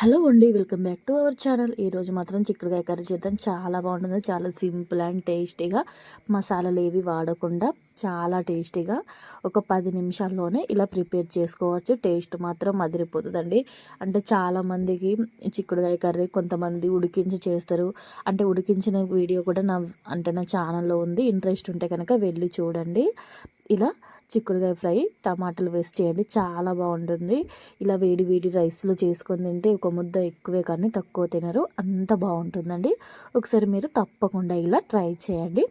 Hello అండి welcome back to our channel. ఈరోజు మాత్రం చిక్కుడుకాయ కర్రీ చేద్దాం. చాలా బాగుంటుంది చాలా సింపుల్ అండ్ టేస్టీగా. మసాలాలు ఏవి వాడకుండా చాలా టేస్టీగా ఒక పది నిమిషాల్లోనే ఇలా ప్రిపేర్ చేసుకోవచ్చు. టేస్ట్ మాత్రం అదిరిపోతుందండి. అంటే చాలామందికి చిక్కుడుకాయ కర్రీ కొంతమంది ఉడికించి చేస్తారు. అంటే ఉడికించిన వీడియో కూడా నా అంటే నా ఛానల్లో ఉంది. ఇంట్రెస్ట్ ఉంటే కనుక వెళ్ళి చూడండి. ఇలా చిక్కుడుకాయ ఫ్రై టమాటాలు వేస్ట్ చేయండి. చాలా బాగుంటుంది. ఇలా వేడి వేడి రైస్లో చేసుకొని తింటే ఒక ముద్ద ఎక్కువే కానీ తక్కువ తినరు. అంత బాగుంటుందండి. ఒకసారి మీరు తప్పకుండా ఇలా ట్రై చేయండి.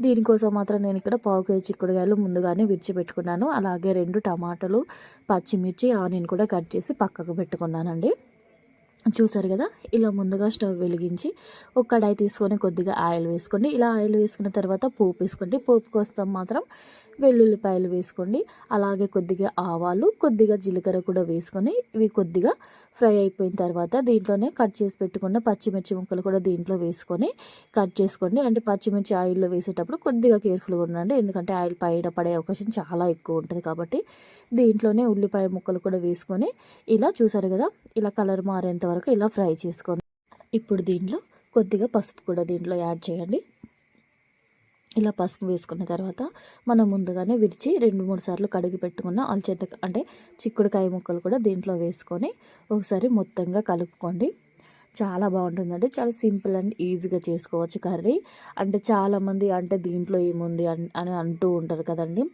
దీనికోసం మాత్రం నేను ఇక్కడ పావు కేజీ చిక్కుడుకాయలు ముందుగానే విడిచిపెట్టుకున్నాను. అలాగే రెండు టమాటాలు పచ్చిమిర్చి ఆనియన్ కూడా కట్ చేసి పక్కకు పెట్టుకున్నానండి. చూసారు కదా? ఇలా ముందుగా స్టవ్ వెలిగించి ఒక కడాయి తీసుకొని కొద్దిగా ఆయిల్ వేసుకోండి. ఇలా ఆయిల్ వేసుకున్న తర్వాత పోపు వేసుకోండి. పోపు కోసం మాత్రం వెల్లుల్లిపాయలు వేసుకోండి. అలాగే కొద్దిగా ఆవాలు కొద్దిగా జీలకర్ర కూడా వేసుకొని ఇవి కొద్దిగా ఫ్రై అయిపోయిన తర్వాత దీంట్లోనే కట్ చేసి పెట్టుకున్న పచ్చిమిర్చి ముక్కలు కూడా దీంట్లో వేసుకొని కట్ చేసుకోండి. అంటే పచ్చిమిర్చి ఆయిల్లో వేసేటప్పుడు కొద్దిగా కేర్ఫుల్గా ఉండండి. ఎందుకంటే ఆయిల్ పైన పడే అవకాశం చాలా ఎక్కువ ఉంటుంది కాబట్టి దీంట్లోనే ఉల్లిపాయ ముక్కలు కూడా వేసుకొని ఇలా చూసారు కదా? ఇలా కలర్ మారేంత వరకు ఇలా ఫ్రై చేసుకోండి. ఇప్పుడు దీంట్లో కొద్దిగా పసుపు కూడా దీంట్లో యాడ్ చేయండి. ఇలా పసుపు వేసుకున్న తర్వాత మనం ముందుగానే విడిచి రెండు మూడు సార్లు కడిగి పెట్టుకున్న అలచెత్త అంటే చిక్కుడుకాయ ముక్కలు కూడా దీంట్లో వేసుకొని ఒకసారి మొత్తంగా కలుపుకోండి. చాలా బాగుంటుందండి. చాలా సింపుల్ అండ్ ఈజీగా చేసుకోవచ్చు కర్రీ. అంటే చాలామంది అంటే దీంట్లో ఏముంది అని అంటూ ఉంటారు కదండి.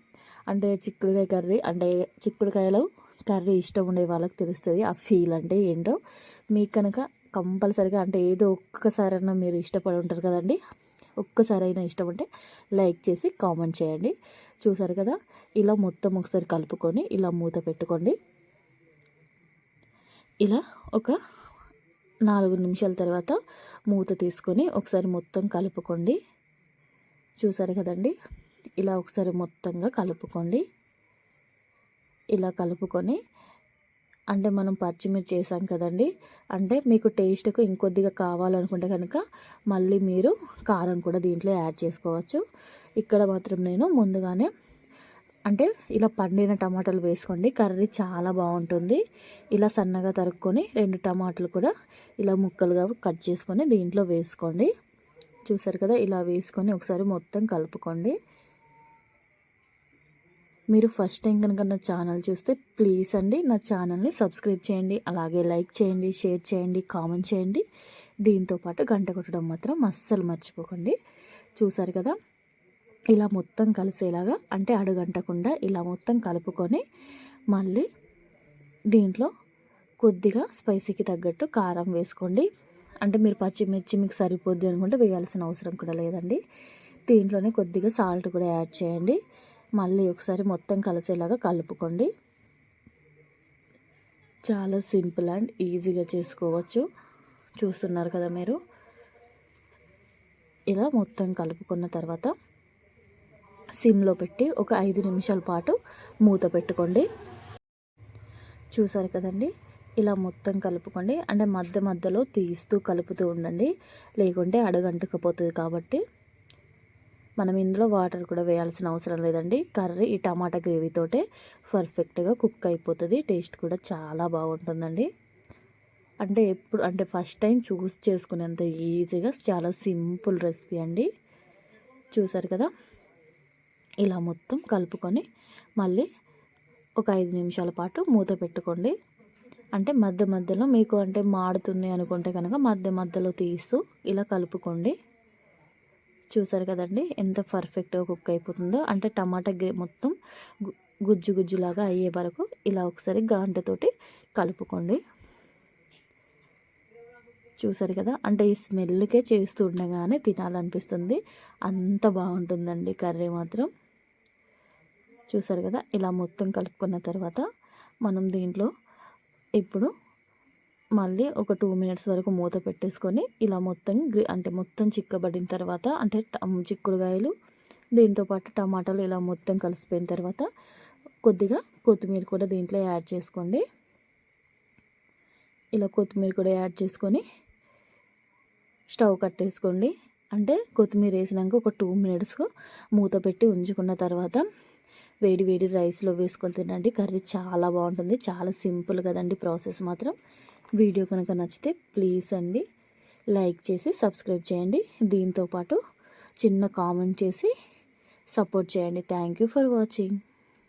అంటే చిక్కుడుకాయ కర్రీ అంటే చిక్కుడుకాయలో కర్రీ ఇష్టం ఉండే వాళ్ళకి తెలుస్తుంది ఆ ఫీల్ అంటే ఏంటో. మీకు కనుక కంపల్సరిగా అంటే ఏదో ఒక్కసారైనా మీరు ఇష్టపడి ఉంటారు కదండి ఒక్కసారైనా ఇష్టం అంటే లైక్ చేసి కామెంట్ చేయండి. చూసారు కదా ఇలా మొత్తం ఒకసారి కలుపుకొని ఇలా మూత పెట్టుకోండి. ఇలా ఒక నాలుగు నిమిషాల తర్వాత మూత తీసుకొని ఒకసారి మొత్తం కలుపుకోండి. చూసారు కదండి ఇలా ఒకసారి మొత్తంగా కలుపుకోండి. ఇలా కలుపుకొని అంటే మనం పచ్చిమిర్చి చేసాం కదండి. అంటే మీకు టేస్ట్కు ఇంకొద్దిగా కావాలనుకుంటే కనుక మళ్ళీ మీరు కారం కూడా దీంట్లో యాడ్ చేసుకోవచ్చు. ఇక్కడ మాత్రం నేను ముందుగానే అంటే ఇలా పండిన టమాటాలు వేసుకోండి. కర్రీ చాలా బాగుంటుంది. ఇలా సన్నగా తరుక్కొని రెండు టమాటాలు కూడా ఇలా ముక్కలుగా కట్ చేసుకొని దీంట్లో వేసుకోండి. చూసారు కదా ఇలా వేసుకొని ఒకసారి మొత్తం కలుపుకోండి. మీరు ఫస్ట్ టైం కనుక నా ఛానల్ చూస్తే ప్లీజ్ అండి నా ఛానల్ని సబ్స్క్రైబ్ చేయండి అలాగే లైక్ చేయండి షేర్ చేయండి కామెంట్ చేయండి. దీంతోపాటు గంట కొట్టడం మాత్రం అస్సలు మర్చిపోకండి. చూసారు కదా? ఇలా మొత్తం కలిసేలాగా అంటే అడుగంటకుండా ఇలా మొత్తం కలుపుకొని మళ్ళీ దీంట్లో కొద్దిగా స్పైసీకి తగ్గట్టు కారం వేసుకోండి. అంటే మీరు పచ్చిమిర్చి మీకు సరిపోద్ది అనుకుంటే వేయాల్సిన అవసరం కూడా లేదండి. దీంట్లోనే కొద్దిగా సాల్ట్ కూడా యాడ్ చేయండి. మళ్ళీ ఒకసారి మొత్తం కలిసేలాగా కలుపుకోండి. చాలా సింపుల్ అండ్ ఈజీగా చేసుకోవచ్చు. చూస్తున్నారు కదా మీరు? ఇలా మొత్తం కలుపుకున్న తర్వాత సిమ్లో పెట్టి ఒక ఐదు నిమిషాల పాటు మూత పెట్టుకోండి. చూసారు కదండి? ఇలా మొత్తం కలుపుకోండి. అంటే మధ్య మధ్యలో తీస్తూ కలుపుతూ ఉండండి. లేకుంటే అడగంటుకపోతుంది కాబట్టి. మనం ఇందులో వాటర్ కూడా వేయాల్సిన అవసరం లేదండి. కర్రీ ఈ టమాటా గ్రేవీతోటే పర్ఫెక్ట్గా కుక్ అయిపోతుంది. టేస్ట్ కూడా చాలా బాగుంటుందండి. అంటే ఎప్పుడు అంటే ఫస్ట్ టైం చూస్ చేసుకునేంత ఈజీగా చాలా సింపుల్ రెసిపీ అండి. చూసారు కదా? ఇలా మొత్తం కలుపుకొని మళ్ళీ ఒక ఐదు నిమిషాల పాటు మూత పెట్టుకోండి. అంటే మధ్య మధ్యలో మీకు అంటే మాడుతుంది అనుకుంటే కనుక మధ్య మధ్యలో తీస్తూ ఇలా కలుపుకోండి. చూసారు కదండి? ఎంత పర్ఫెక్ట్గా కుక్ అయిపోతుందో. అంటే టమాటా గ్రే మొత్తం గుజ్జు గుజ్జులాగా అయ్యే వరకు ఇలా ఒకసారి గాంటతోటి కలుపుకోండి. చూసారు కదా? అంటే ఈ స్మెల్కే చేస్తూ ఉండగానే తినాలనిపిస్తుంది. అంత బాగుంటుందండి కర్రీ మాత్రం. చూసారు కదా? ఇలా మొత్తం కలుపుకున్న తర్వాత మనం దీంట్లో ఇప్పుడు మళ్ళీ ఒక టూ మినిట్స్ వరకు మూత పెట్టేసుకొని ఇలా మొత్తం అంటే మొత్తం చిక్కబడిన తర్వాత అంటే చిక్కుడుకాయలు దీంతోపాటు టమాటాలు ఇలా మొత్తం కలిసిపోయిన తర్వాత కొద్దిగా కొత్తిమీర కూడా దీంట్లో యాడ్ చేసుకోండి. ఇలా కొత్తిమీర కూడా యాడ్ చేసుకొని స్టవ్ కట్టేసుకోండి. అంటే కొత్తిమీర వేసినాక ఒక టూ మినిట్స్ మూత పెట్టి ఉంచుకున్న తర్వాత వేడి వేడి రైస్లో వేసుకొని తినండి. కర్రీ చాలా బాగుంటుంది. చాలా సింపుల్ కదండి ప్రాసెస్ మాత్రం. వీడియో కనుక నచ్చితే ప్లీజ్ అండి లైక్ చేసి సబ్స్క్రైబ్ చేయండి. దీంతోపాటు చిన్న కామెంట్ చేసి సపోర్ట్ చేయండి. Thank you for watching.